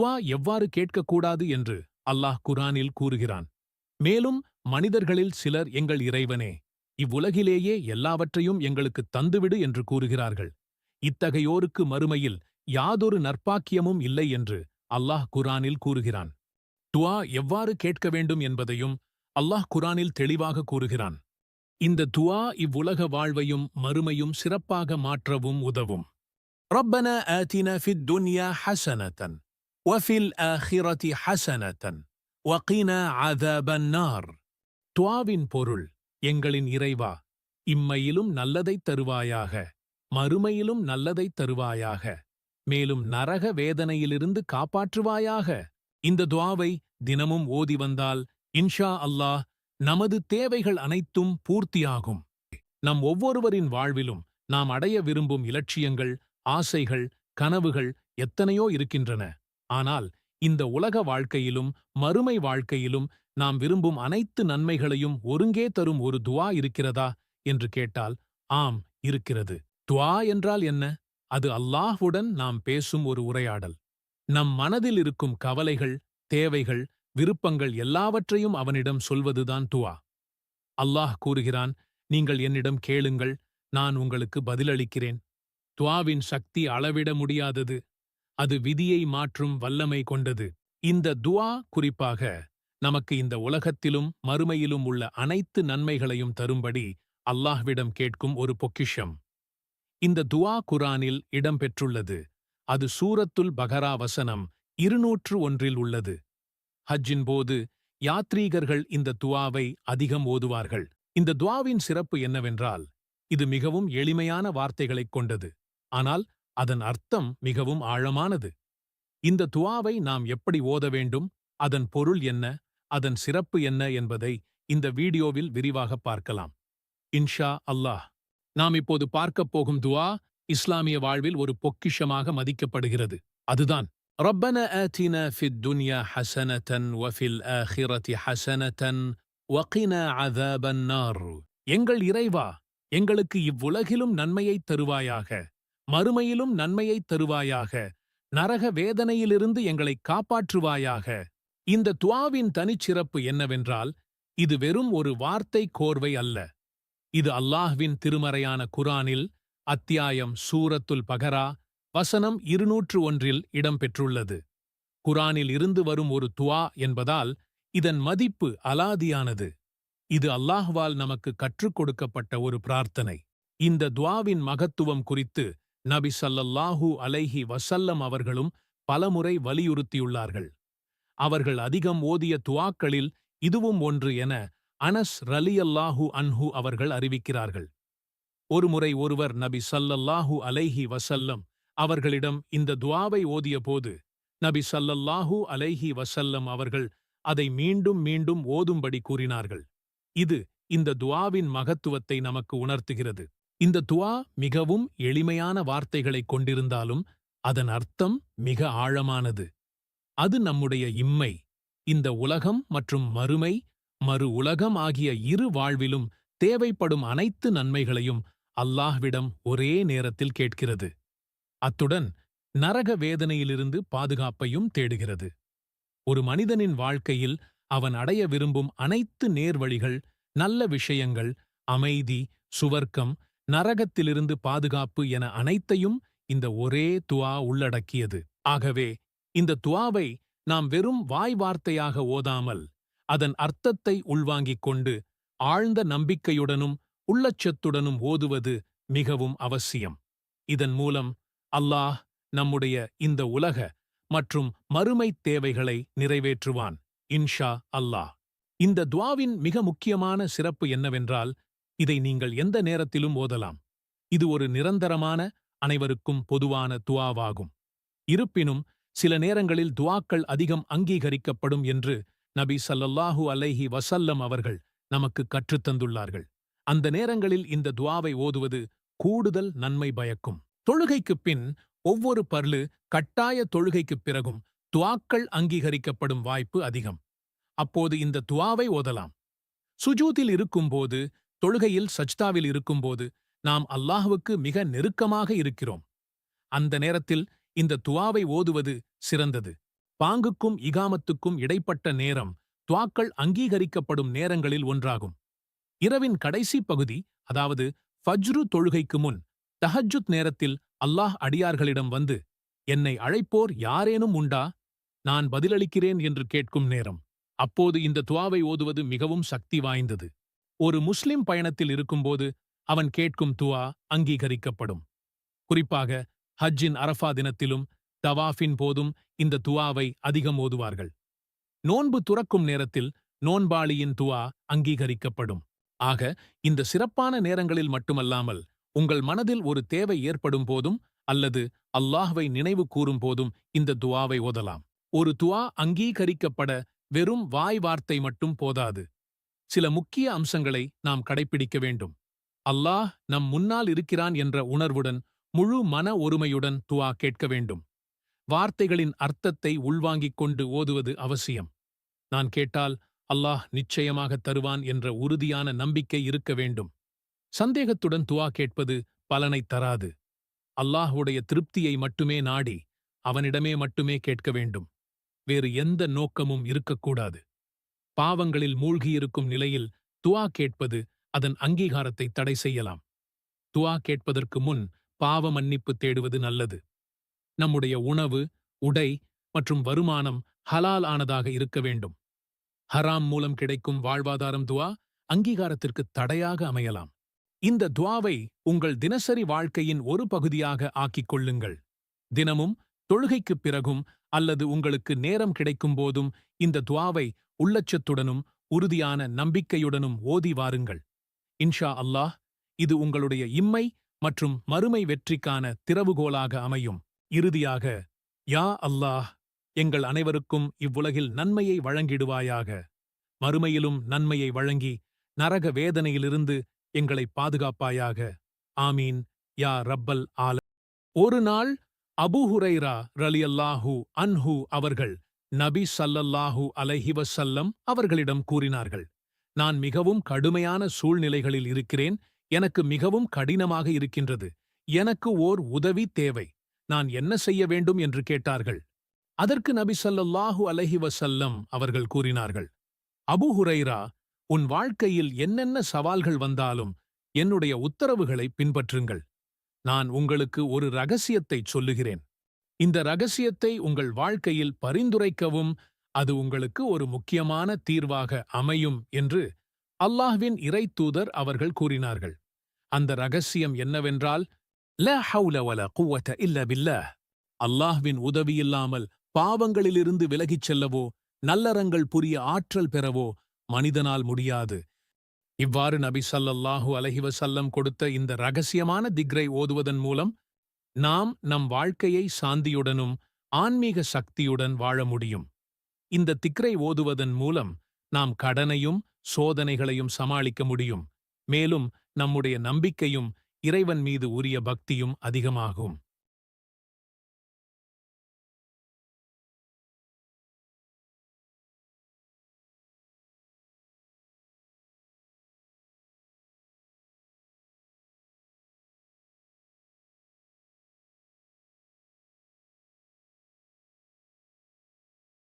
துவா எவ்வாறு கேட்கக்கூடாது என்று அல்லாஹ் குரானில் கூறுகிறான். மேலும் மனிதர்களில் சிலர் எங்கள் இறைவனே இவ்வுலகிலேயே எல்லாவற்றையும் எங்களுக்கு தந்துவிடு என்று கூறுகிறார்கள். இத்தகையோருக்கு மறுமையில் யாதொரு நற்பாக்கியமும் இல்லை என்று அல்லாஹ் குரானில் கூறுகிறான். துவா எவ்வாறு கேட்க வேண்டும் என்பதையும் அல்லாஹ் குரானில் தெளிவாக கூறுகிறான். இந்த துவா இவ்வுலக வாழ்வையும் மறுமையும் சிறப்பாக மாற்றவும் உதவும். ரப்பன ஆத்தின ஃபித் துன்யா ஹசனத்தன் وفي الآخرة حسنة وقنا عذاب النار துவாவின் பொருள் எங்களின் இறைவா இம்மையிலும் நல்லதைத் தருவாயாக மறுமையிலும் நல்லதைத் தருவாயாக மேலும் நரக வேதனையிலிருந்து காப்பாற்றுவாயாக இந்த துவாவை தினமும் ஓதி வந்தால் இன்ஷா அல்லாஹ் நமது தேவைகள் அனைத்தும் பூர்த்தியாகும் நம் ஒவ்வொருவரின் வாழ்விலும் நாம் அடைய விரும்பும் இலட்சியங்கள் ஆசைகள் கனவுகள் எத்தனையோ இருக்கின்றன ஆனால் இந்த உலக வாழ்க்கையிலும் மறுமை வாழ்க்கையிலும் நாம் விரும்பும் அனைத்து நன்மைகளையும் ஒருங்கே தரும் ஒரு துவா இருக்கிறதா? என்று கேட்டால் ஆம் இருக்கிறது. துவா என்றால் என்ன? அது அல்லாஹ்வுடன் நாம் பேசும் ஒரு உரையாடல். நம் மனதில் இருக்கும் கவலைகள் தேவைகள் விருப்பங்கள் எல்லாவற்றையும் அவனிடம் சொல்வதுதான் துவா. அல்லாஹ் கூறுகிறான் நீங்கள் என்னிடம் கேளுங்கள் நான் உங்களுக்கு பதிலளிக்கிறேன். துவாவின் சக்தி அளவிட முடியாதது. அது விதியை மாற்றும் வல்லமை கொண்டது. இந்த துவா குறிப்பாக நமக்கு இந்த உலகத்திலும் மறுமையிலும் உள்ள அனைத்து நன்மைகளையும் தரும்படி அல்லாஹ்விடம் கேட்கும் ஒரு பொக்கிஷம். இந்த துவா குரானில் இடம்பெற்றுள்ளது. அது சூரத்துல் பகரா வசனம் இருநூற்று ஒன்றில் உள்ளது. ஹஜ்ஜின் போது யாத்ரீகர்கள் இந்த துவாவை அதிகம் ஓதுவார்கள். இந்த துவாவின் சிறப்பு என்னவென்றால் இது மிகவும் எளிமையான வார்த்தைகளைக் கொண்டது. ஆனால் அதன் அர்த்தம் மிகவும் ஆழமானது இந்த துவாவை நாம் எப்படி ஓத வேண்டும் அதன் பொருள் என்ன அதன் சிறப்பு என்ன என்பதை இந்த வீடியோவில் விரிவாக பார்க்கலாம் இன்ஷா அல்லாஹ் நாம் இப்போது பார்க்கப் போகும் துவா இஸ்லாமிய வாழ்வில் ஒரு பொக்கிஷமாக மதிக்கப்படுகிறது அதுதான் ربنا آتنا في الدنيا حسنة وفي الآخرة حسنة وقنا عذاب النار எங்கள் இறைவா எங்களுக்கு இவ்வுலகிலும் நன்மையைத் தருவாயாக மறுமையிலும் நன்மையைத் தருவாயாக. நரக வேதனையிலிருந்து எங்களை காப்பாற்றுவாயாக. இந்த துவாவின் தனிச்சிறப்பு என்னவென்றால் இது வெறும் ஒரு வார்த்தை கோர்வை அல்ல. இது அல்லாஹ்வின் திருமறையான குரானில் அத்தியாயம் சூரத்துல் பகரா வசனம் இருநூற்று ஒன்றில் இடம்பெற்றுள்ளது. குரானில் இருந்து வரும் ஒரு துவா என்பதால் இதன் மதிப்பு அலாதியானது. இது அல்லாஹ்வால் நமக்கு கற்றுக் கொடுக்கப்பட்ட ஒரு பிரார்த்தனை. இந்த துவாவின் மகத்துவம் குறித்து நபி சல்லல்லாஹு அலைஹி வசல்லம் அவர்களும் பலமுறை வலியுறுத்தியுள்ளார்கள். அவர்கள் அதிகம் ஓதிய துவாக்களில் இதுவும் ஒன்று என அனஸ் ரலியல்லாஹு அன்ஹு அவர்கள் அறிவிக்கிறார்கள். ஒருமுறை ஒருவர் நபி சல்லல்லாஹு அலைஹி வசல்லம் அவர்களிடம் இந்த துவாவை ஓதியபோது நபி சல்லல்லாஹு அலைஹி வசல்லம் அவர்கள் அதை மீண்டும் மீண்டும் ஓதும்படி கூறினார்கள். இது இந்த துவாவின் மகத்துவத்தை நமக்கு உணர்த்துகிறது. இந்த துவா மிகவும் எளிமையான வார்த்தைகளைக் கொண்டிருந்தாலும் அதன் அர்த்தம் மிக ஆழமானது. அது நம்முடைய இம்மை இந்த உலகம் மற்றும் மறுமை மறு உலகம் ஆகிய இரு வாழ்விலும் தேவைப்படும் அனைத்து நன்மைகளையும் அல்லாஹ்விடம் ஒரே நேரத்தில் கேட்கிறது. அத்துடன் நரக வேதனையிலிருந்து பாதுகாப்பையும் தேடுகிறது. ஒரு மனிதனின் வாழ்க்கையில் அவன் அடைய விரும்பும் அனைத்து நேர்வழிகள் நல்ல விஷயங்கள் அமைதி சுவர்க்கம் நரகத்திலிருந்து பாதுகாப்பு என அனைத்தையும் இந்த ஒரே துவா உள்ளடக்கியது. ஆகவே இந்த துவாவை நாம் வெறும் வாய் வார்த்தையாக ஓதாமல் அதன் அர்த்தத்தை உள்வாங்கிக் கொண்டு ஆழ்ந்த நம்பிக்கையுடனும் உள்ளச்சத்துடனும் ஓதுவது மிகவும் அவசியம். இதன் மூலம் அல்லாஹ் நம்முடைய இந்த உலக மற்றும் மறுமைத் தேவைகளை நிறைவேற்றுவான் இன்ஷா அல்லாஹ். இந்த துவாவின் மிக முக்கியமான சிறப்பு என்னவென்றால் இதை நீங்கள் எந்த நேரத்திலும் ஓதலாம். இது ஒரு நிரந்தரமான அனைவருக்கும் பொதுவான துவாவாகும். இருப்பினும் சில நேரங்களில் துவாக்கள் அதிகம் அங்கீகரிக்கப்படும் என்று நபி சல்லல்லாஹு அலைஹி வசல்லம் அவர்கள் நமக்கு கற்றுத்தந்துள்ளார்கள் அந்த நேரங்களில் இந்த துவாவை ஓதுவது கூடுதல் நன்மை பயக்கும். தொழுகைக்குப் பின் ஒவ்வொரு பர்லு கட்டாய தொழுகைக்குப் பிறகும் துவாக்கள் அங்கீகரிக்கப்படும் வாய்ப்பு அதிகம். அப்போது இந்த துவாவை ஓதலாம். சுஜூத்தில் இருக்கும்போது தொழுகையில் சஜ்தாவில் இருக்கும்போது நாம் அல்லாஹுவுக்கு மிக நெருக்கமாக இருக்கிறோம். அந்த நேரத்தில் இந்த துவாவை ஓதுவது சிறந்தது. பாங்குக்கும் இகாமத்துக்கும் இடைப்பட்ட நேரம் துவாக்கள் அங்கீகரிக்கப்படும் நேரங்களில் ஒன்றாகும். இரவின் கடைசி பகுதி அதாவது ஃபஜ்ரு தொழுகைக்கு முன் தஹஜுத் நேரத்தில் அல்லாஹ் அடியார்களிடம் வந்து என்னை அழைப்போர் யாரேனும் உண்டா? நான் பதிலளிக்கிறேன் என்று கேட்கும் நேரம். அப்போது இந்த துவாவை ஓதுவது மிகவும் சக்தி வாய்ந்தது. ஒரு முஸ்லிம் பயணத்தில் இருக்கும்போது அவன் கேட்கும் துவா அங்கீகரிக்கப்படும். குறிப்பாக ஹஜ்ஜின் அரஃபா தினத்திலும் தவாஃபின் போதும் இந்த துவாவை அதிகம் ஓதுவார்கள். நோன்பு துறக்கும் நேரத்தில் நோன்பாளியின் துவா அங்கீகரிக்கப்படும். ஆக இந்த சிறப்பான நேரங்களில் மட்டுமல்லாமல் உங்கள் மனதில் ஒரு தேவை ஏற்படும் போதும் அல்லது அல்லாஹ்வை நினைவு கூறும் போதும் இந்த துவாவை ஓதலாம். ஒரு துவா அங்கீகரிக்கப்பட வெறும் வாய் வார்த்தை மட்டும் போதாது. சில முக்கிய அம்சங்களை நாம் கடைப்பிடிக்க வேண்டும். அல்லாஹ் நம் முன்னால் இருக்கிறான் என்ற உணர்வுடன் முழு மன ஒருமையுடன் துவா கேட்க வேண்டும். வார்த்தைகளின் அர்த்தத்தை உள்வாங்கிக் கொண்டு ஓதுவது அவசியம். நான் கேட்டால் அல்லாஹ் நிச்சயமாக தருவான் என்ற உறுதியான நம்பிக்கை இருக்க வேண்டும். சந்தேகத்துடன் துவா கேட்பது பலனைத் தராது. அல்லாஹுடைய திருப்தியை மட்டுமே நாடி அவனிடமே மட்டுமே கேட்க வேண்டும். வேறு எந்த நோக்கமும் இருக்கக்கூடாது. பாவங்களில் மூழ்கியிருக்கும் நிலையில் துவா கேட்பது அதன் அங்கீகாரத்தை தடை செய்யலாம். துவா கேட்பதற்கு முன் பாவ மன்னிப்பு தேடுவது நல்லது. நம்முடைய உணவு உடை மற்றும் வருமானம் ஹலால் ஆனதாக இருக்க வேண்டும். ஹராம் மூலம் கிடைக்கும் வாழ்வாதாரம் துவா அங்கீகாரத்திற்கு தடையாக அமையலாம். இந்த துவாவை உங்கள் தினசரி வாழ்க்கையின் ஒரு பகுதியாக ஆக்கிக் கொள்ளுங்கள். தினமும் தொழுகைக்குப் பிறகும் அல்லது உங்களுக்கு நேரம் கிடைக்கும் போதும் இந்த துவாவை உள்ளச்சத்துடனும் உறுதியான நம்பிக்கையுடனும் ஓதி வாருங்கள். இன்ஷா அல்லாஹ் இது உங்களுடைய இம்மை மற்றும் மறுமை வெற்றிக்கான திறவுகோலாக அமையும். இறுதியாக யா அல்லாஹ் எங்கள் அனைவருக்கும் இவ்வுலகில் நன்மையை வழங்கிடுவாயாக. மறுமையிலும் நன்மையை வழங்கி நரக வேதனையிலிருந்து எங்களை பாதுகாப்பாயாக. ஆமீன். யா ரப்பல் ஆல ஒரு நாள் அபூஹுரைரா ரலியல்லாஹூ அன்ஹூ அவர்கள் நபி சல்லல்லாஹு அலஹிவசல்லம் அவர்களிடம் கூறினார்கள் நான் மிகவும் கடுமையான சூழ்நிலைகளில் இருக்கிறேன் எனக்கு மிகவும் கடினமாக இருக்கின்றது எனக்கு ஓர் உதவி தேவை நான் என்ன செய்ய வேண்டும்? என்று கேட்டார்கள். அதற்கு நபி சல்லல்லாஹு அலஹிவசல்லம் அவர்கள் கூறினார்கள் அபு ஹுரைரா உன் வாழ்க்கையில் என்னென்ன சவால்கள் வந்தாலும் என்னுடைய உத்தரவுகளை பின்பற்றுங்கள். நான் உங்களுக்கு ஒரு ரகசியத்தைச் சொல்லுகிறேன். இந்த ரகசியத்தை உங்கள் வாழ்க்கையில் பரிந்துரைக்கவும் அது உங்களுக்கு ஒரு முக்கியமான தீர்வாக அமையும் என்று அல்லாஹ்வின் இறை தூதர் அவர்கள் கூறினார்கள். அந்த ரகசியம் என்னவென்றால் ல ஹவுல வல குவத்த இல்ல பில்லாஹ். அல்லாஹ்வின் உதவியில்லாமல் பாவங்களிலிருந்து விலகிச் செல்லவோ நல்லறங்கள் புரிய ஆற்றல் பெறவோ மனிதனால் முடியாது. இவ்வாறு நபி சல்லல்லாஹு அலஹிவசல்லம் கொடுத்த இந்த ரகசியமான திக்ரை ஓதுவதன் மூலம் நாம் நம் வாழ்க்கையை சாந்தியுடனும் ஆன்மீக சக்தியுடன் வாழ முடியும். இந்த திக்ரை ஓதுவதன் மூலம் நாம் கடனையும் சோதனைகளையும் சமாளிக்க முடியும். மேலும் நம்முடைய நம்பிக்கையும் இறைவன் மீது உரிய பக்தியும் அதிகமாகும்.